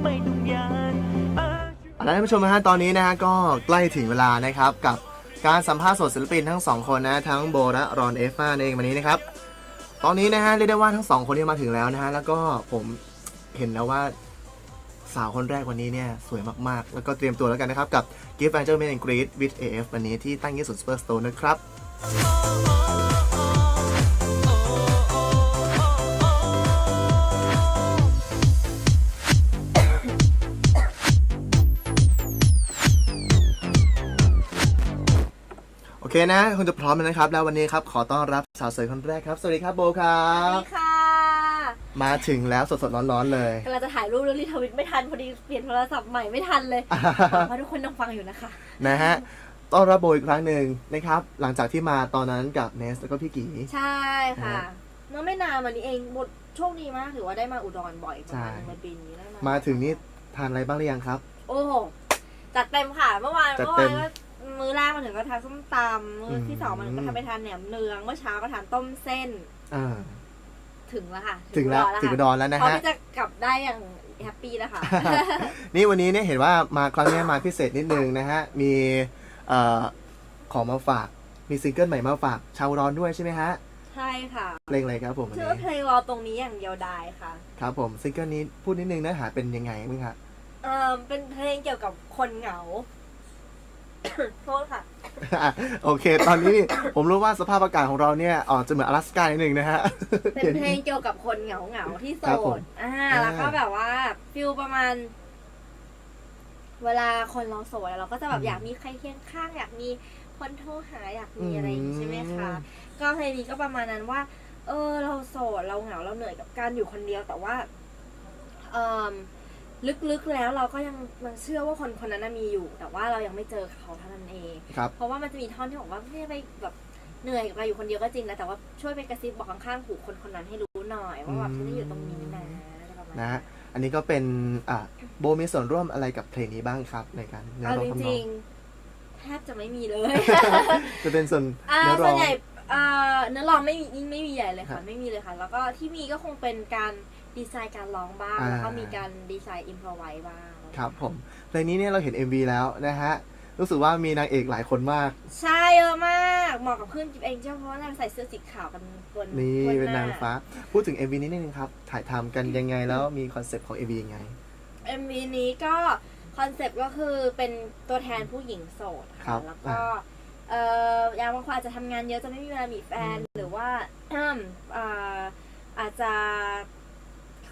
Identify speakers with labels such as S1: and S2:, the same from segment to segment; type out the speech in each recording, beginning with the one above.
S1: ไมต้องยานอะ
S2: เอาละท่านผู้ชมนะฮะตอนนี้นะฮะก็ใกล้ถึงเวลานะครับกับการสัมภาษณ์สดศิลปินทั้งสองคนนะทั้งโบและรอนเอฟมาเองวันนี้นะครับ ตอนนี้นะฮะเรียกได้ว่าทั้งสองคนที่มาถึงแล้วนะฮะแล้วก็ผมเห็นแล้วว่าสาวคนแรกวันนี้เนี่ยสวยมากๆ แล้วก็เตรียมตัวแล้วกันนะครับ กับ Gift Angel Meet and Greet with AF วันนี้ที่ตั้งยี่สุด Super Store นะครับ เคนะคุณจะพร้อมแล้วนะครับ แล้ววันนี้ครับขอต้อนรับสาวสวยคนแรกครับ สวัสดีครับโบครั
S3: สวั
S2: บ
S3: สดีค่ะ
S2: มาถึงแล้วสดๆร้อนๆเลย
S3: กำลังจะถ่ายรูปแล้วรีทวิตไม่ทัน พอดีเปลี่ยนโทรศัพท์ใหม่ไม่ทันเลยหวังว่าทุกคนยังฟังอยู่นะคะ
S2: นะฮะต้อนรับโบอีกครั้งหนึ่งนะครับ หลังจากที่มาตอนนั้นกับเนสแล้วก็พี่กี
S3: ใช่ค่ะ
S2: นะฮะ
S3: เมื่อไม่นานมานี้เองบทโชคดีมากถือว่าได้มาอุดรบ่อยประมาณ
S2: ใช่
S3: ในปีนี้แล้วนะ
S2: มาถึงนี่ทานอะไรบ้างหรือยังครับ
S3: โอ้โหจัดเต็มค่ะ เมื่อวาน
S2: จัด
S3: เมื่อ
S2: เต็
S3: วามนก็ มื้อแรกมาถึงก็ทานส้มตำมื้อที่สองมันก็
S2: อืม
S3: ทำไปทานแหนมเนืองเมื่อเช้าก็ทานต้มเส้น
S2: อ่า
S3: ถึงแล้วค่ะ
S2: ถึงแล้ว
S3: อุ
S2: ถึงอุ
S3: ค่ะ
S2: ดรแล้วนะ
S3: พร้อม
S2: ฮะ
S3: ที่จะกลับได้อย่างแฮปปี้แล้วค่ะ
S2: นี่วันนี้เนี่ยเห็นว่ามาครั้งนี้มาพิเศษนิดนึงนะฮะ มีเอ่อของมาฝาก มีซิงเกิลใหม่มาฝาก ชาวอุดรด้วยใช่ไหมฮะ
S3: ใช่ค่ะ
S2: เพลงอะไรครับผมวัน
S3: ชื่อ
S2: นี้
S3: ว่าเพลงรอตรงนี้อย่างเดียวดายค่ะ
S2: ครับผมซิงเกิลนี้พูดนิดนึงเนื้อหาเป็นยังไงบ้างครับ
S3: เออเป็นเพลงเกี่ยวกับคนเหงา โทษค่ะ
S2: อะโอเค ตอนนี้นี่ ผมรู้ว่าสภาพอากาศของเราเนี่ยออกจะเหมือนอลาสกานิดนึงนะฮะ
S3: เป็นเพลงเกี่ยวกับคนเหงาเหงาๆที่โส
S2: ครับผม
S3: ดอ่า
S2: อ่า
S3: แล้วก็แบบว่าฟิลประมาณ เวลาคนเราโสดอะเราก็จะแบบอยากมีใครเคียงข้าง อยากมีคนโทรหาอยากมีอะไรอย่างงี้ใช่ไหมคะ ก็เพลงนี้ก็ประมาณนั้นว่า เออ เราโสดเราเหงาเราเหนื่อยกับการอยู่คนเดียวแต่ว่า เออ ลึกๆแล้วเราก็ยังยังเชื่อว่าคนคนนั้นนะมีอยู่ แต่ว่าเรายังไม่เจอเขาเท่านั้นเอง
S2: ครับ
S3: เพราะว่ามันจะมีท่อนที่บอกว่าไม่ไปแบบเหนื่อยกับการอยู่คนเดียวก็จริงนะแต่ว่าช่วยไปกระซิบบอกข้างๆหูคนคนนั้นให้รู้หน่อยว่าแบบ
S2: อืม
S3: ฉันจะอยู่ตรงนี้นะอะไรประมาณ
S2: นะฮะอันนี้ก็เป็นอะโบมีส่วนร่วมอะไรกับเพลงนี้บ้างครับในการเนื้อ
S3: เอา
S2: ร้อง
S3: จ
S2: ทำน
S3: ริ
S2: อง
S3: งๆแทบจะไม่มีเลย
S2: จะเป็นส่วน
S3: อ่า
S2: เนื้อร้
S3: ส่
S2: อ
S3: วน
S2: ง
S3: ใหญ่อ่าเนื้อร้องไม่มีไม่มีใหญ่เลย
S2: ครั
S3: ค่ะ
S2: บ
S3: ไม่มีเลยค่ะ แล้วก็ที่มีก็คงเป็นการ ดีไซน์การร้องบ้าง
S2: อ่า
S3: แล้วก็มีการดีไซน์อิมพอไว้บ้าง
S2: ครับผมเพลงนี้เนี่ยเราเห็น MV แล้วนะฮะ รู้สึกว่ามีนางเอกหลายคนมาก
S3: ใช่เยอะมากเหมาะกับขึ้นกิฟเองเจ้าเพราะว่านางใส่เสื้อสีขาวกันบน
S2: นี่
S3: บ
S2: เป็น
S3: ห
S2: นางฟ้า พูดถึง MV นี้นิดนึงครับ ถ่ายทำกันยังไงแล้วมีคอนเซปต์ของ MV ยังไง
S3: MV นี้ก็คอนเซปต์ก็คือเป็นตัวแทนผู้หญิงโสด
S2: ครั
S3: ค่ะ
S2: บ
S3: แล้วก็เอ่ออย่างบางคนอาจจะทำงานเยอะจะไม่มีเวลามีแฟน หรือว่าอืมอ่าอาจจะ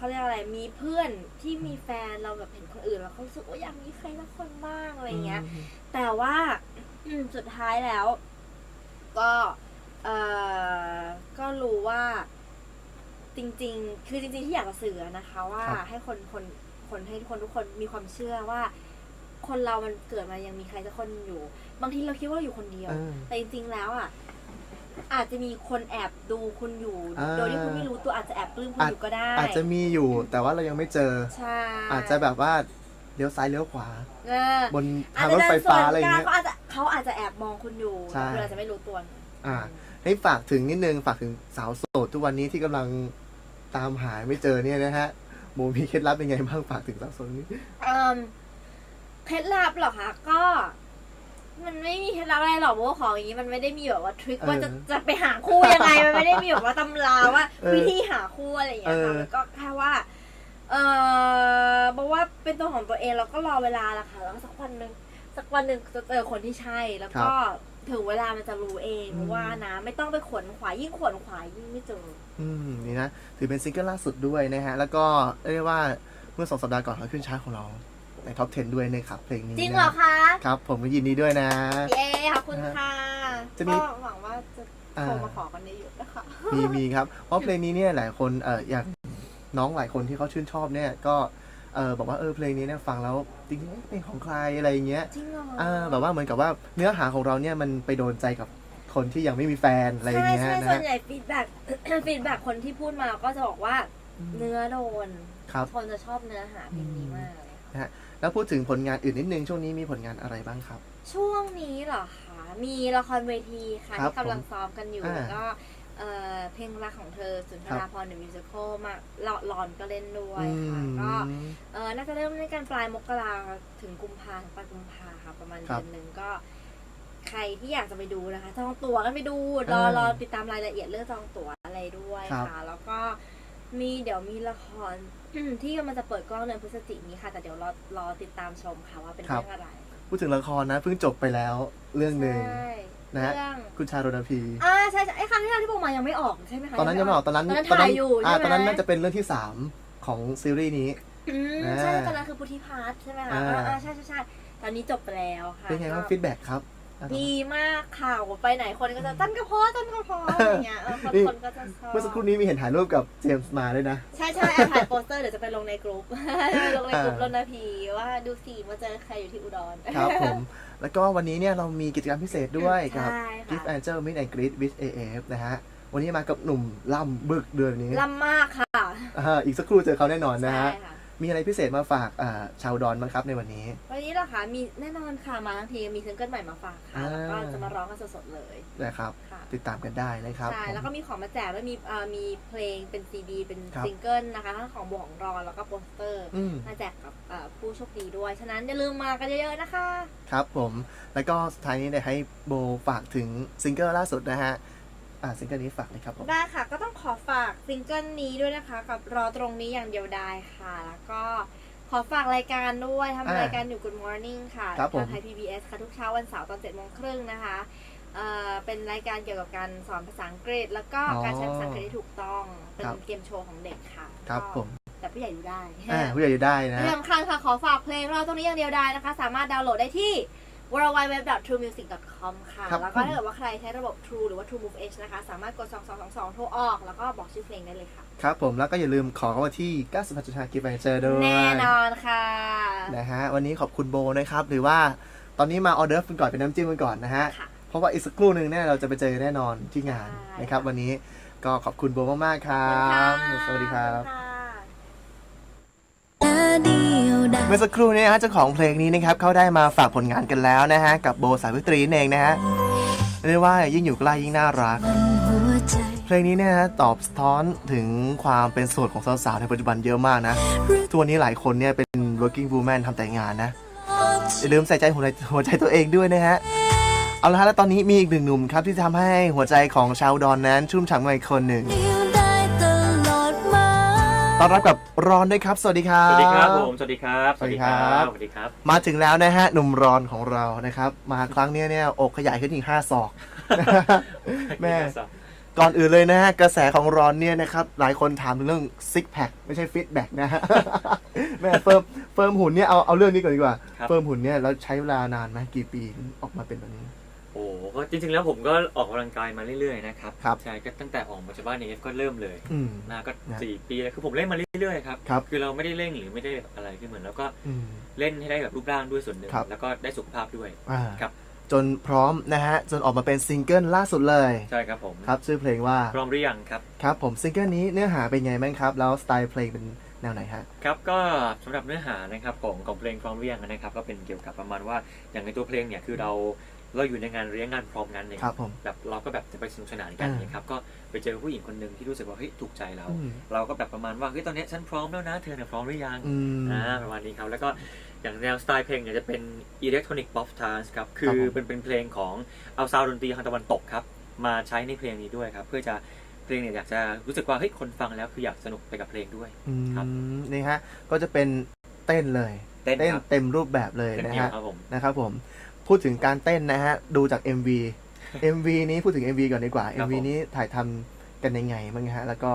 S3: เขาเรียกอะไรมีเพื่อนที่มีแฟนเราแบบเห็นคนอื่นแล้วเขารู้สึกว่าอยากมีใครสักคนบ้างอะไรเงี้ย แต่ว่าอืมสุดท้ายแล้ว ก็เออก็รู้ว่าจริง ๆ คือจริง ๆ ที่อยากจะสื่อนะคะ ว่า
S2: ครับ
S3: ให้คนคนคนให้คนทุกคนมีความเชื่อว่า คนเรามันเกิดมายังมีใครสักคนอยู่ บางทีเราคิดว่าเราอยู่คนเดียว
S2: เออ
S3: แต่จริงๆแล้วอะ อาจจะมีคนแอบดูคุณอยู่
S2: อ่า
S3: โดยที่คุณไม่รู้ตัวอาจจะแอบปลื้มคุณอยู่ก็ได้
S2: อาจจะมีอยู่แต่ว่าเรายังไม่เจอ
S3: ใช่
S2: อาจจะแบบว่าเลี้ยวซ้ายเลี้ยวขวา
S3: เออบ
S2: น
S3: อา
S2: ทา
S3: จ
S2: งรถ
S3: จะเดิ
S2: ไฟ
S3: นส
S2: ฟ้า
S3: วน
S2: อะไรอย่าง
S3: กัน
S2: เงี้ย
S3: เขาอาจจะเขาอาจจะแอบมองคุณอยู่
S2: ใช่
S3: แต่คุณอาจจะไม่รู้ตัว
S2: อ่า ให้ฝากถึงนิดนึงฝากถึงสาวโสดทุกวันนี้ที่กำลังตามหาไม่เจอเนี่ยนะฮะโมมีเคล็ดลับยังไงบ้างฝากถึงสาวโสดนี้
S3: เอ่มเคล็ดลับเหรอคะก็ มันไม่มีเคล็ดลับอะไรหรอกเพราะว่าของอย่างนี้มันไม่ได้มีแบบว่าทริคว่าจะจะไปหาคู่ยังไงมันไม่ได้มีแบบว่าตำราว่า
S2: เออ
S3: วิธีหาคู่อะไรอย่างเงี้ยค่ะ
S2: เออ
S3: มันก็แค่ว่า เออบอกว่าเป็นตัวของตัวเองแล้วก็รอเวลาละค่ะแล้วก็สักวันหนึ่งสักวันหนึ่งจะเจอคนที่ใช่แล้วก็ถึงเวลามันจะรู้เองว่านะไม่ต้องไปขวนขวายยิ่งขวนขวายยิ่งไม่เจอ
S2: อืมนี่นะถือเป็นซิงเกิลล่าสุดด้วยนะฮะ แล้วก็เรียกได้ว่าเมื่อสองสัปดาห์ก่อนเขาขึ้นชาร์ตของเรา ในท็อป 10 ด้วยนะครับเพลงนี้
S3: จริง
S2: นะ
S3: เหรอคะ
S2: ครับ ผมก็ยินดีด้วยนะ
S3: เย้ขอบคุณค่ะ
S2: จะมี
S3: ก็หวังว่าจะโทรมาขอกันเยอะๆนะคะ
S2: มีมีครับ เพราะเพลงนี้เนี่ยหลายคนเอออย่างน้องหลายคนที่เขาชื่นชอบเนี่ยก็เออบอกว่าเออเพลงนี้เนี่ยฟังแล้วจริงๆเป็นของใครอะไรอย่างเงี้ย
S3: จริงเหรอ
S2: อ่าแบบว่าเหมือนกับว่าเนื้อหาของเราเนี่ยมันไปโดนใจกับคนที่ยังไม่มีแฟนอะไรอย่าง
S3: ใช่
S2: เงี้ย
S3: ใช่
S2: นะ
S3: ส่วน
S2: ฮะ
S3: ใหญ่ฟีดแบ็กฟีดแบ็กคนที่พูดมาก็จะบอกว่าเนื้อโดน
S2: ครับ
S3: คนจะชอบเนื้อหาเพลงนี้มาก เลยค่ะ
S2: แล้วพูดถึงผลงานอื่นนิดนึงช่วงนี้มีผลงานอะไรบ้างครับ
S3: ช่วงนี้เหรอคะมีละครเวทีค่ะ
S2: ครับ
S3: ที่กำลังซ้อมกันอยู่
S2: อ่า
S3: แล้วก็เเอ่อเพลงรักของเธอสุนท
S2: ครั
S3: รา
S2: บ
S3: พรเดอะมิวสิควลมาหลอหลอนก็เล่นด้วย
S2: อื
S3: ค่ะ
S2: ม
S3: ก็เออน่าจะเริ่มในการปลายมกราถึงกุมภาปลายกุมภาค่ะประมาณ
S2: ครั
S3: เดื
S2: บ
S3: อนหนึ่งก็ ใครที่อยากจะไปดูนะคะ จองตั๋วกันไปดูรอ
S2: อ่าร
S3: อติดตามรายละเอียดเรื่องจองตั๋วอะไรด้วย
S2: ครับ
S3: ค่ะ แล้วก็ มีเดี๋ยวมีละคร ที่กำลังจะเปิดกล้องเดือนพฤศจิกายนนี้ค่ะ แต่เดี๋ยวรอรอติดตามชมค่ะว่าเป็นเรื่องอะไร
S2: พูดถึงละครนะเพิ่งจบไปแล้วเรื่องหนึ่ง
S3: ใช่
S2: นะฮะ
S3: เรื่อง
S2: คุณชาโรณพี
S3: อ่าใช่ใช่ไอ้ครั้งที่แล้วที่บอกมายังไม่ออกใช่ไหมคะ
S2: ตอนนั้นยังไม่ออกตอนนั้น
S3: ตอนนั้นถ่ายอยู่
S2: อ่า
S3: ใช่ไหม
S2: ตอนนั้นน่าจะเป็นเรื่องที่สามของซีรีส์นี้
S3: อืม
S2: อ่า
S3: ใช่ตอนนั้นคือพุทธิพัฒน์ใช่ไหมคะ
S2: อ่า
S3: อ่าอ่าใช่ใช่ใช่ตอนนี้จบไปแล้วค่ะ
S2: เป็นไงบ้าง
S3: ก็
S2: ฟีดแบ็กครับ
S3: ดีมากค่ะไปไหนคนก็จะตั้นกระเพาะตั้นกระเพาะอะไรอย่างเงี้ยเออคน
S2: นี่
S3: คนก็จะชอบ
S2: เมื่อสักครู่นี้มีเห็นถ่ายรูปกับเจมส์มาด้วยนะ
S3: ใช่ใช่แอบถ่ายโปสเตอร์เดี๋ยวจะไปลงในกลุ่ม ลงในกลุ่ม
S2: อ่า
S3: รณพีว่าดูสิมาเจอใครอยู่ที่อุดร
S2: ครับผม แล้วก็วันนี้เนี่ยเรามีกิจกรรมพิเศษด้วยกับ
S3: ใช่ค่ะ
S2: Gift Angel Meet and Greet with AF นะฮะ วันนี้มากับหนุ่มล่ำบึกเดือนนี้
S3: ลำมากค่ะ
S2: อ่าอีกสักครู่เจอเขาแน่นอนนะ
S3: ใช่
S2: ฮะ
S3: ค่ะ
S2: มีอะไรพิเศษมาฝากอ่าชาวดอนบ้างครับในวันนี้
S3: วันนี้เหรอคะมีแน่นอนค่ะมาทั้งทีมีซิงเกิลใหม่มาฝากค่ะ
S2: อ่า
S3: แล้วก็จะมาร้องกันสดๆเลย
S2: นะครับ
S3: ค่ะ
S2: ติดตามกันได้นะครับ
S3: ใช่
S2: ผม
S3: แล้วก็มีของมาแจกด้วยมีเอ่อมีเพลงเป็นซีดี เป็น
S2: ครับ
S3: ซิงเกิลนะคะทั้งของบวของรอนแล้วก็โปสเตอร์
S2: อืม
S3: มาแจกกับเอ่อผู้โชคดีด้วย ฉะนั้นอย่าลืมมากันเยอะๆนะคะ
S2: ครับผม แล้วก็สุดท้ายนี้เนี่ยให้โบฝากถึงซิงเกิลล่าสุดนะฮะ อ่าซิงเกิลนี้ฝากเลยครับผม
S3: ได้ค่ะ ก็ต้องขอฝากซิงเกิลนี้ด้วยนะคะ กับรอตรงนี้อย่างเดียวได้ค่ะ แล้วก็ขอฝากรายการด้วยทำ
S2: อ่าร
S3: รายการอยู่ Good Morning ค่ะ
S2: ครับผม
S3: ทางไทย PBS ค่ะทุกเช้าวันเสาร์ตอน7จ็ดโมงครึ่งนะคะเอ่อเป็นรายการเกี่ยวกับการสอนภาษาอังกฤษ แล้วก็
S2: อ๋อ
S3: การใช้ภาษาอังกฤษที่ถูกต้องเป็น
S2: ครับ
S3: เกมโชว์ของเด็กค่ะ
S2: ครับ
S3: ก็
S2: ผม
S3: แต่ผู้ใหญ่ดูได้
S2: อ่าผู้ใหญ่อยู่ได้นะ
S3: ที่สำคัญค่ะขอฝากเพลงเราตรงนี้อย่างเดียวได้นะคะ สามารถดาวน์โหลดได้ที่ www.truemusic.com ค่ะ
S2: ครับ
S3: แล้วก็ถ้าเกิดว่าใครใช้ระบบ True หรือว่า True Move H นะคะ สามารถกด 2222 โทรออก แล้วก็บอกชื่อเพลงได้เลยค่ะ
S2: ครับผมแล้วก็อย่าลืมขอเข้ามาที่95.5 Gift Angel ด้วย
S3: แน่นอนค่ะ
S2: นะฮะวันนี้ขอบคุณโบนะครับ หรือว่าตอนนี้มาออเดอร์ฟกันก่อนเป็นน้ำจิ้มกันก่อนนะฮะ
S3: ค่ะ
S2: เพราะว่าอีกสักครู่หนึ่งเนี่ยเราจะไปเจอแน่นอนที่งาน
S3: ใช่
S2: นะครับ วันนี้ก็ขอบคุณโบมากๆครั
S3: ขอบ
S2: บ
S3: คุณค่ะ
S2: สวัสดีครับ
S3: ขอณค่ะ
S2: มื่อสักครู่นี้นะฮะเจ้าของเพลงนี้นะครับเขาได้มาฝากผลงานกันแล้วนะฮะกับโบสาวิตรีนั่นเองนะฮะเรียกว่ายิ่งอยู่ใกล้ยิ่งน่ารัก เพลงนี้เนี่ยนะตอบสะท้อนถึงความเป็นโสดของสาวๆในปัจจุบันเยอะมากนะทุกวันนี้หลายคนเนี่ยเป็น working woman ทำแต่งานนะอย่าลืมใส่ใจหัวใจหัวใจตัวเองด้วยนะฮะเอาละฮะแล้วตอนนี้มีอีกหนึ่งหนุ่มครับที่ทำให้หัวใจของชาวดอนนั้นชุ่มฉ่ำมาอีกคนหนึ่ง ต้อนรับกับรอนด้วยครับ สวัสดีครับ
S1: สวัสดีครับผมสวัสดีครับ
S2: สวัสดีครับ
S1: สวัสดีครับ
S2: มาถึงแล้วนะฮะหนุ่มรอนของเรานะครับ มาครั้งเนี้ยเนี่ยอกขยายขึ้นอีกห้าศอกแม่ก่อนอื่นเลยนะฮะกระแสของรอนเนี่ยนะครับหลายคนถามถึงเรื่องซิกแพคไม่ใช่ฟิตแบ็กนะฮะแม่เฟิร์มเฟิร์มหุ่นเนี่ยเอาเอาเรื่องนี้ก่อนดีกว่า
S1: ครับ
S2: เฟิร์มหุ่นเนี่ยแล้วใช้เวลานานไหมกี่ปีถึงออกมาเป็นแบบนี้
S1: โอ้ ก็จริงๆแล้วผมก็ออกกำลังกายมาเรื่อยๆนะครับ
S2: ครับ
S1: ใช่ก็ตั้งแต่ออกมาจากบ้านเอฟก็เริ่มเลย
S2: อืม
S1: นะก็
S2: นะ
S1: สี่ปีแล้วคือผมเล่นมาเรื่อยๆครับ
S2: ครับ
S1: คือเราไม่ได้เร่งหรือไม่ได้อะไรคือเหมือนแล้วก็
S2: อืม
S1: เล่นให้ได้แบบรูปร่างด้วยส่วนหนึ่ง
S2: ครับ
S1: แล้วก็ได้สุขภาพด้วย
S2: อ่า
S1: ครับ
S2: จนพร้อมนะฮะ จนออกมาเป็นซิงเกิลล่าสุดเลย
S1: ใช่ครับผม
S2: ครับชื่อเพลงว่า
S1: พร้อมหรือยังครับ
S2: ครับผมซิงเกิลนี้เนื้อหาเป็นไงบ้างครับ แล้วสไตล์เพลงเป็นแนวไหนฮะ
S1: ครับก็สำหรับเนื้อหานะครับของของเพลงพร้อมหรือยังนะครับ ก็เป็นเกี่ยวกับประมาณว่าอย่างในตัวเพลงเนี่ยคือเรา เราอยู่ในงานเลี้ยงงานพร้อมงานหนึ่ง
S2: ครับผม
S1: แบบเราก็แบบจะไปสนุกสนานกัน
S2: อ่า
S1: เนี่ยครับก็ไปเจอผู้หญิงคนหนึ่งที่รู้สึกว่าเฮ้ยถูกใจเรา
S2: อืม
S1: เราก็แบบประมาณว่าเฮ้ยตอนเนี้ยฉันพร้อมแล้วนะ เธอเนี่ยพร้อมหรือยัง
S2: อืม
S1: อ่าประมาณนี้ครับแล้วก็อย่างแนวสไตล์เพลงเนี่ยจะเป็นอิเล็กทรอนิกส์ป๊อปทานส์ครับคื
S2: ครับ
S1: อ
S2: ผม
S1: เป็นเป็นเพลงของเอาซาวด์ดนตรีทางตะวันตกครับมาใช้ในเพลงนี้ด้วยครับ เพื่อจะเพลงเนี่ยอยากจะรู้สึกว่าเฮ้ยคนฟังแล้วคืออยากสนุกไปกับเพลงด้วย
S2: อื
S1: ครับ
S2: มนี่ฮะก็จะเป็นเต้นเลย
S1: เต้นครับ
S2: เต็มรูปแบบเลย
S1: เต็ม
S2: นะ
S1: ที่
S2: ฮะ
S1: ครับผม
S2: นะครับผม พูดถึงการเต้นนะฮะ ดูจาก MV MV นี้พูดถึง MV ก่อนดีกว่า
S1: ครับ
S2: MV
S1: ผม
S2: นี้ถ่ายทำกันยังไงบ้างฮะ แล้วก็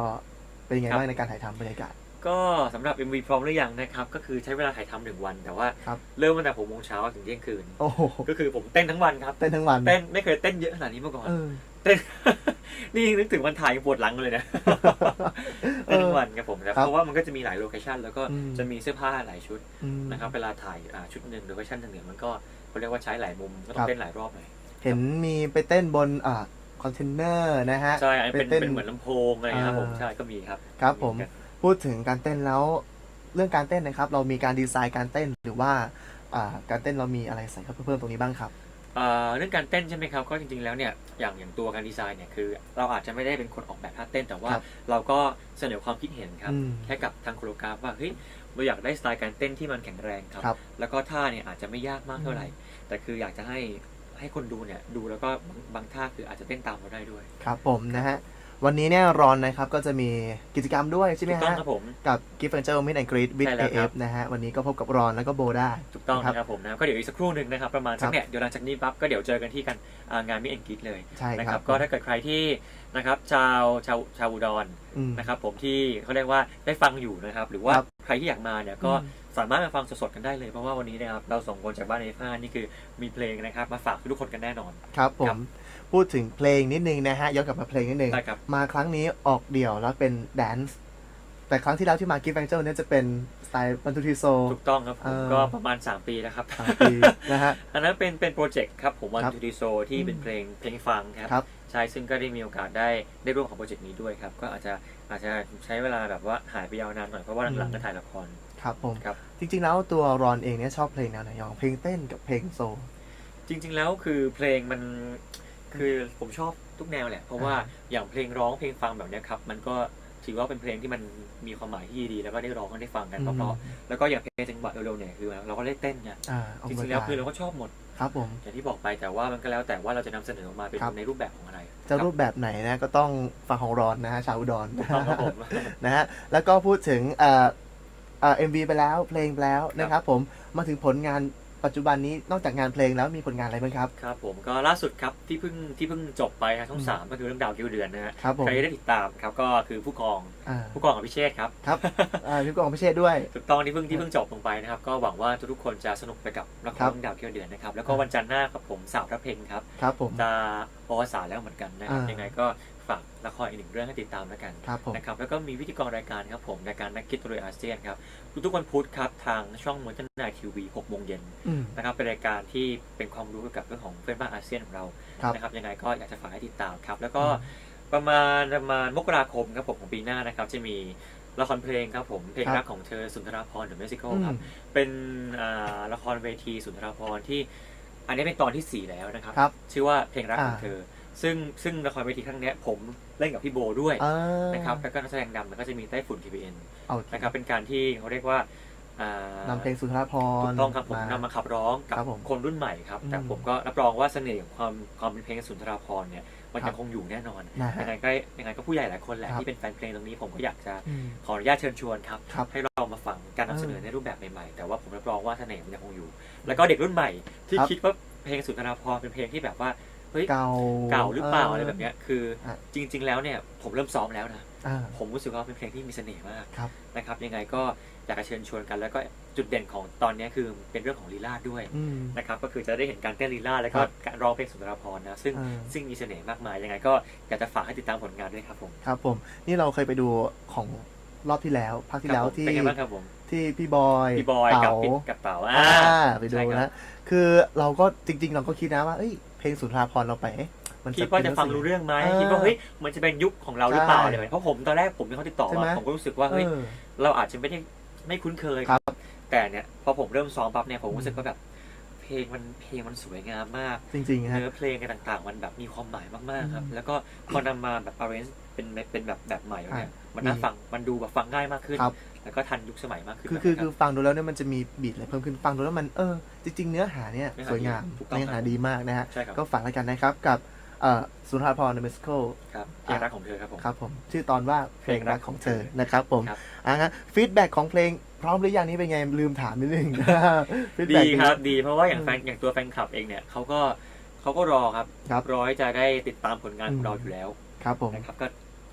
S2: เป็นยังไง
S1: ครับ
S2: บ้างในการถ่ายทำบรรยากาศ
S1: ก็สำหรับ MV พร้อมหรือยังนะครับ ก็คือใช้เวลาถ่ายทำหนึ่งวัน แต่ว่า
S2: ครับ
S1: เริ่มตั้งแต่หกโมงเช้าถึงเที่ยงคืน
S2: โอ้โห
S1: ก็คือผมเต้นทั้งวันครับ
S2: เต้นทั้งวัน
S1: เต้นไม่เคยเต้นเยอะขนาดนี้มาก่อน
S2: เออ
S1: เต้ นนี่นึกถึงวันถ่ายยังปวดหลังเลยนะเต้นทั้งวันครับผมแต่
S2: ครับ
S1: เพราะว่ามันก็จะมีหลายโลเคชันแล้วก็
S2: อืม
S1: จะมีเสื้อผ้าหลายชุด
S2: อืม
S1: นะครับเวลาถ่ายอ่าชุดหนึ่งโลเคชันหนึ่งเนี่ยมันก็เขาเรียกว่าใช้หลายมุมก็ต้อ
S2: ครั
S1: ง
S2: บ
S1: เต้นหลายรอบหน่อย
S2: เห็นมีไปเต้นบนอ่าคอนเทนเนอร์นะฮะ
S1: ใช่อันนี้เป็น
S2: ไปเต้น
S1: เป็นเหมือนลำโพงอะไรครับผม
S2: อ่า
S1: ใช่ก็มีครับ
S2: ครับผม
S1: กัน
S2: พูดถึงการเต้นแล้ว เรื่องการเต้นนะครับ เรามีการดีไซน์การเต้นหรือว่าอ่าการเต้นเรามีอะไรใส่เข้าไปเพิ่มตรงนี้บ้างครับ
S1: เอ่อเรื่องการเต้นใช่ไหมครับก็จริงๆแล้วเนี่ยอย่างอย่างตัวการดีไซน์เนี่ยคือ เราอาจจะไม่ได้เป็นคนออกแบบท่าเต้นแต่ว่า
S2: ครับ
S1: เราก็เสนอความคิดเห็นครับ
S2: อืม
S1: แค่กับทางโคโรกราฟว่าเฮ้ยเราอยากได้สไตล์การเต้นที่มันแข็งแรงครับ
S2: ครับ
S1: แล้วก็ท่าเนี่ยอาจจะไม่ยากมากเท่าไหร่ แต่คืออยากจะให้ให้คนดูเนี่ยดูแล้วก็บางบางท่าคืออาจจะเต้นตามเราได้ด้วย
S2: ครับผมนะฮะ วันนี้เนี่ยรอนนะครับก็จะมีกิจกรรมด้วยใช่ไหม
S1: ถูกต้อง
S2: ฮะ
S1: ครับผม
S2: กับ Gift and Angel Meet and Greet with
S1: ใช่แล้วครั
S2: AF
S1: บ
S2: นะฮะวันนี้ก็พบกับรอนแล้วก็โบได้
S1: ถูกต้อง
S2: ครับ
S1: นะครับผมนะก็เดี๋ยวอีกสักครู่หนึ่งนะครับประมาณสั
S2: ครั
S1: ก
S2: บ
S1: เนี่ยเดี๋ยวหลังจากนี้ปั๊บก็เดี๋ยวเจอกันที่กันอ่างานมิเอ็นกิทเลย
S2: ใช่
S1: นะ
S2: ค
S1: ค
S2: รั
S1: รั
S2: บบ
S1: ก็ถ้าเกิดใครที่นะครับชาวชาวชาวอุดร
S2: อืม
S1: นะครับผมที่เขาเรียกว่าได้ฟังอยู่นะครับหรือว่า
S2: ครับ
S1: ใครที่อยากมาเนี่ยก็
S2: อืม
S1: สามารถมาฟังสดๆกันได้เลยเพราะว่าวันนี้นะครับเราสองคนจากบ้านเอฟ้านี่คือมีเพลงนะครับมาฝากทุกคนกันแน่นอน
S2: ครับผ
S1: ครั
S2: ม
S1: บ
S2: พูดถึงเพลงนิดนึงนะฮะย้อนกลับมาเพลงนิดนึง
S1: ได้ครับ
S2: มาครั้งนี้ออกเดี่ยวแล้วเป็นแดนซ์แต่ครั้งที่แล้วที่มา Gift and Angel เนี่ยจะเป็นสไตล์บันทุทีโซ
S1: ถูกต้องครับผ
S2: เอ
S1: ม
S2: อ
S1: ก็ประมาณ 3 ปีแล้วครับ
S2: สามปีนะฮะ
S1: อันนั้นเป็นเป็นโปรเจกต์ครับ ผมวัน
S2: ครับ
S1: ทูดิโซที่เป็น
S2: อืม
S1: เพลงเพลงฟังครับ
S2: ครับ
S1: ใช่ซึ่งก็ได้มีโอกาสได้ได้ร่วมของโปรเจกต์นี้ด้วยครับ ก็อาจจะอาจจะใช้เวลาแบบว่าหายไปยาวนานหน่อยเพราะว่าหลังๆก็ถ่ายละคร
S2: ครับผม
S1: ครับ
S2: จริงๆแล้วตัวรอนเองเนี่ยชอบเพลงแนวไหนอย่างเพลงเต้นกับเพลงโซล
S1: จริง ๆ แล้วคือเพลงมัน คือผมชอบทุกแนวแหละ เพราะว่า
S2: อ่า
S1: อย่างเพลงร้องเพลงฟังแบบเนี้ยครับ มันก็ถือว่าเป็นเพลงที่มันมีความหมายที่ดีแล้วก็ได้ร้องกันได้ฟังกันเพราะๆแล้วก็อย่างเพลงจังหวะเร็วๆเนี่ยคือเราก็ได้เต้นไง
S2: อ่าออก
S1: จ
S2: กำลั
S1: ริ
S2: ง
S1: งๆแล้ว
S2: กาย
S1: คือเราก็ชอบหมด
S2: ครับผม
S1: อย่างที่บอกไปแต่ว่ามันก็แล้วแต่ว่าเราจะนำเสนอออกมาเป็น
S2: ครับ
S1: ในรูปแบบของอะไร
S2: จะ
S1: คบ
S2: รูปแบบไหนนะก็ต้องฟังของรอนนะฮะชาวอุดร
S1: ถูกต้องครับผม
S2: นะฮะแล้วก็พูดถึงเอ่อเอ่อ็มวีไปแล้วเพลงไปแล้วนะครับผมมาถึงผลงาน ปัจจุบันนี้นอกจากงานเพลงแล้วมีผลงานอะไรบ้างครับ
S1: ครับผมก็ล่าสุดครับที่เพิ่งที่เพิ่งจบไปครับช่อ
S2: อื
S1: ง
S2: ม
S1: สามก็คือเรื่องดาวกิ้วเดือนนะฮะ
S2: ครับผม
S1: ใครได้ติดตามครับก็คือผู้กอง
S2: อ่า
S1: ผู้กองอภิเชษครับ
S2: ครับอ่าพี่กองพิเชษด้วย
S1: ถูกต้องที่เพิ่งที่เพิ่งจบลงไปนะครับ ก็หวังว่าทุกๆคนจะสนุกไปกับละค
S2: ครั
S1: ร
S2: บ
S1: เรื่องดาวเกี่ยวเดือนนะครับแล้วก็วันจันทร์หน้าครับผมสาวพระเพลงครับ
S2: ครับผม
S1: จะอวสานแล้วเหมือนกันนะครับ
S2: อ่ายั
S1: ยังไงก็ ฝากละครอีกหนึ่งเรื่องให้ติดตามแล้วกัน
S2: ครับผม
S1: นะครับแล้วก็มีพิธีกรรายการครับผมรายการนักคิดตัวอาเซียนครับทุกๆวันพุธครับทางช่องม o น t นายทีวี6โมงเย็น
S2: อืม
S1: นะครับเป็นรายการที่เป็นความรู้เกี่ยวกับเรื่องของเพื่อนบ้านอาเซียนของเรา
S2: ครับ
S1: นะครับยังไงก็อยากจะฝากให้ติดตามครับแล้วก็
S2: อืม
S1: ประมาณประมาณมกราคมครับผมของปีหน้านะครับจะมีละครเพลงครับผมเพลง
S2: ครับ
S1: รักของเธอสุนทราพรเดอะเมสิโก
S2: อืม
S1: ครับเป็นอ่าละครเวทีสุนทราพรที่ อันนี้เป็นตอนที่ 4 แล้วนะครับ
S2: ครับ
S1: ชื่อว่าเพลงรักของ
S2: อ่า
S1: เธอ ซึ่งซึ่งละครเวทีครั้งเนี้ยผมเล่นกับพี่โบด้วย
S2: อ่า
S1: นะครับแล้วก็นักแสดงนำมันก็จะมีไต้ฝุ่น TVN
S2: โอเค
S1: นะครับเป็นการที่เขาเรียกว่าอ่านำ
S2: เพลงสุนทรภร
S1: ถูกต้องครับผม
S2: ม
S1: นำมาขับร้องกับ
S2: ครับผม
S1: คนรุ่นใหม่ครับ แต่
S2: อืม
S1: ผมก็รับรองว่าเสน่ห์ของความความเป็นเพลงสุนทราพรณ์เนี่ยมัน
S2: ครั
S1: ยั
S2: บ
S1: งคงอยู่แน่นอน
S2: นะฮะ
S1: ยังไงก็ยังไงก็ผู้ใหญ่หลายคนแหละ
S2: ครับ
S1: ที่เป็นแฟนเพลงตรงนี้ผมก็อยากจะ
S2: อืม
S1: ขออนุญาตเชิญชวนครับ
S2: ครับ
S1: ให้เรามาฟังการนำเสนอ
S2: เออ
S1: ในรูปแบบใหม่ๆ แต่ว่าผมรับรองว่าเสน่ห์มันยังคงอยู่ แล้วก็เด็กรุ่นใหม่ที่
S2: ครับ
S1: คิดว่าเพลงสุนทราพรณ์เป็นเพลงที่แบบว่าเฮ้ย
S2: เก่า
S1: เก่าหรือเปล่าอะไรแบบเนี้ยคือ
S2: อะ
S1: จริง ๆ แล้วเนี่ยผมเริ่มซ้อมแล้วนะ
S2: อ่า
S1: ผมรู้สึกว่าเป็นเพลงที่มีเสน่ห์มาก
S2: ครับ
S1: นะครับยังไงก็อยากจะเชิญชวนกันแล้วก็จุดเด่นของตอนนี้คือเป็นเรื่องของลีลาดด้วย
S2: อืม
S1: นะครับก็คือจะได้เห็นการเต้นลีลาดแล้วก็
S2: ครับ
S1: การร้องเพลงสุนทรภรณ์นะซึ่ง
S2: อ่า
S1: ซึ่งมีเสน่ห์มากมายยังไงก็อยากจะฝากให้ติดตามผลงานด้วยครับผม
S2: ครับผมนี่เราเคยไปดูของรอบที่แล้วภาคที่แล้ว
S1: ครับผม
S2: ที่
S1: เป็นไงบ้างครับผม
S2: ที่พี่บอย
S1: พี่บอยกับ
S2: เต๋า
S1: ปิดกับเต๋า
S2: อ่าไปดู
S1: ใช่ครับ
S2: นะคือเราก็จริง ๆ เราก็คิดนะว่าเอ้ยเพลงสุนทราพรณ์เราไปเอ๊ะมัน
S1: คิดว่าจะฟังรู้เรื่องไหม
S2: เออ
S1: คิดว่าเฮ้ยมันจะเป็นยุคของเราหรือเปล่า
S2: ใช่
S1: อะไรแบบนี้เพราะผมตอนแรกผมที่เขาติดต่อ
S2: ใช่ไหม
S1: มาผมก็รู้สึกว่าเฮ้ย
S2: เออ
S1: เราอาจจะไม่ได้ไม่คุ้นเคย
S2: ครับ
S1: แต่เนี่ยพอผมเริ่มซ้อมปั๊บเนี่ยผม
S2: อืม
S1: รู้สึกว่าแบบ เพลงมันเพลงมันสวยงามมาก
S2: จริงๆฮะ
S1: เนื้อเพลงอะไรต่างๆ มันแบบมีความหมายมากๆครับ
S2: อืม
S1: แล้วก็พอนำมาแบบ arrange เป็นเป็นแบบแบบใหม่แล้วเนี่ย
S2: อะ
S1: มันน่า
S2: มี
S1: ฟังมันดูแบบฟังง่ายมากขึ้น
S2: ครับ
S1: แล้วก็ทันยุคสมัยมากขึ้น
S2: คือคือ
S1: นะ
S2: คื
S1: รั
S2: อบฟังดูแล้วเนี่ยมันจะมีบีทอะไรเพิ่มขึ้นฟังดูแล้วมันเออจริงๆเนื้อหาเนี่ย
S1: เนื้อหา
S2: สวยงาม
S1: ดีถูกต้อง
S2: เนื้อหาดีมากนะฮะ
S1: ใช่ครับ
S2: ก็ฝากแล้วกันนะครับกับเอ่อสุนทรภรณ์เดอะมิสโค
S1: ครับเพลงรักของเธอครับผม
S2: ครับผมชื่อตอนว่าเพลงรักของเธอนะครับผม
S1: ครับ
S2: อะฮะฟีดแบ็กของเพลงพร้อมหรือยังนี่เป็นไงลืมถามนิดนึง feedback
S1: ดีครับดีเพราะว่าอย่าง
S2: อืม
S1: แฟนอย่างตัวแฟนคลับเองเนี่ยเขาก็เขาก็รอครับ
S2: ครับ
S1: รอที่จะได้ติดตามผลงานขอ
S2: อื
S1: ง
S2: ม
S1: เราอยู่แล้ว
S2: ครับผม
S1: นะครับก็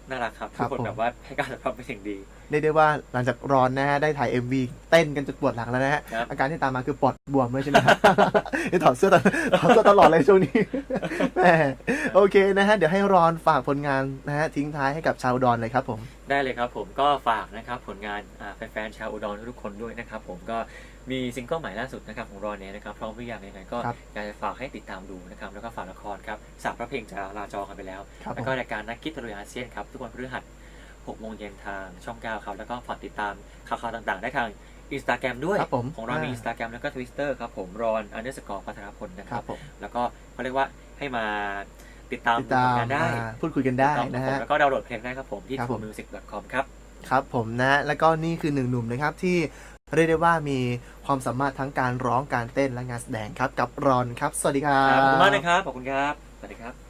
S1: น่ารักครับ
S2: ครั
S1: ทุ
S2: บ
S1: กคน
S2: ผม
S1: แบบว่าให้การตอบรับเป็นอย่างดี
S2: เรียกได้ว่าหลังจากร้อนนะฮะได้ถ่าย MV เต้นกันจนปวดหลังแล้วนะฮะ
S1: ครับ
S2: อาการที่ตามมาคือปอดบวมด้วยใช่ไหมครับนี่ถอดเสื้อตลอดถอดเสื้อตลอดเลยช่วงนี้ แหมโอเคนะฮะเดี๋ยวให้รอนฝากผลงานนะฮะทิ้งท้ายให้กับชาวอุดอนเลยครับผม
S1: ได้เลยครับผมก็ฝากนะครับผลงานอ่าแฟนๆชาวอุดรทุกๆคนด้วยนะครับผมก็ มีซิงเกิลใหม่ล่าสุดนะครับของรอนเนี่ยนะครับพร้อมหรือยังยังไงก็
S2: ครับ
S1: อยากจะฝากให้ติดตามดูนะครับแล้วก็ฝากละครครับสามพระเพลงจะลาจอกันไปแล้ว
S2: ครับผ
S1: แล้ว
S2: ม
S1: ก็รายการนักคิดตะลุยอาเซียนครับทุกวันพฤหัส6โมงเย็นทางช่อง 9 ครับ แล้วก็ฝากติดตามข่าวๆต่างๆ ได้ทางอินสตาแกรมด้วย
S2: ครับผม
S1: ของรอนมี
S2: อ่า
S1: อินสตาแกรมแล้วก็ทวิตเตอร์ครับผมรอนอันเดอร์สกอร์พัทรพลนะค
S2: ค
S1: รั
S2: รับบผม
S1: แล้วก็เขาเรียกว่าให้มาติดตาม
S2: ติดตาม
S1: ผลงานได้
S2: อ่าพูดคุยกันได้
S1: ครับ
S2: นะ
S1: ผม
S2: ฮะ
S1: แล้วก็ดาวน์โหลดเพลงได้ครับผมที่
S2: ครับผม
S1: truemusic.com ครับ
S2: ครับผมนะ แล้วก็นี่คือหนึ่งหนุ่มนะครับที่ เรียกได้ว่ามีความสามารถทั้งการร้องการเต้นและงานแสดงครับ กับรอนครับ สวัสดีครับ ข
S1: อบคุณมากนะครับ ขอบคุณครับ สวัสดีครับ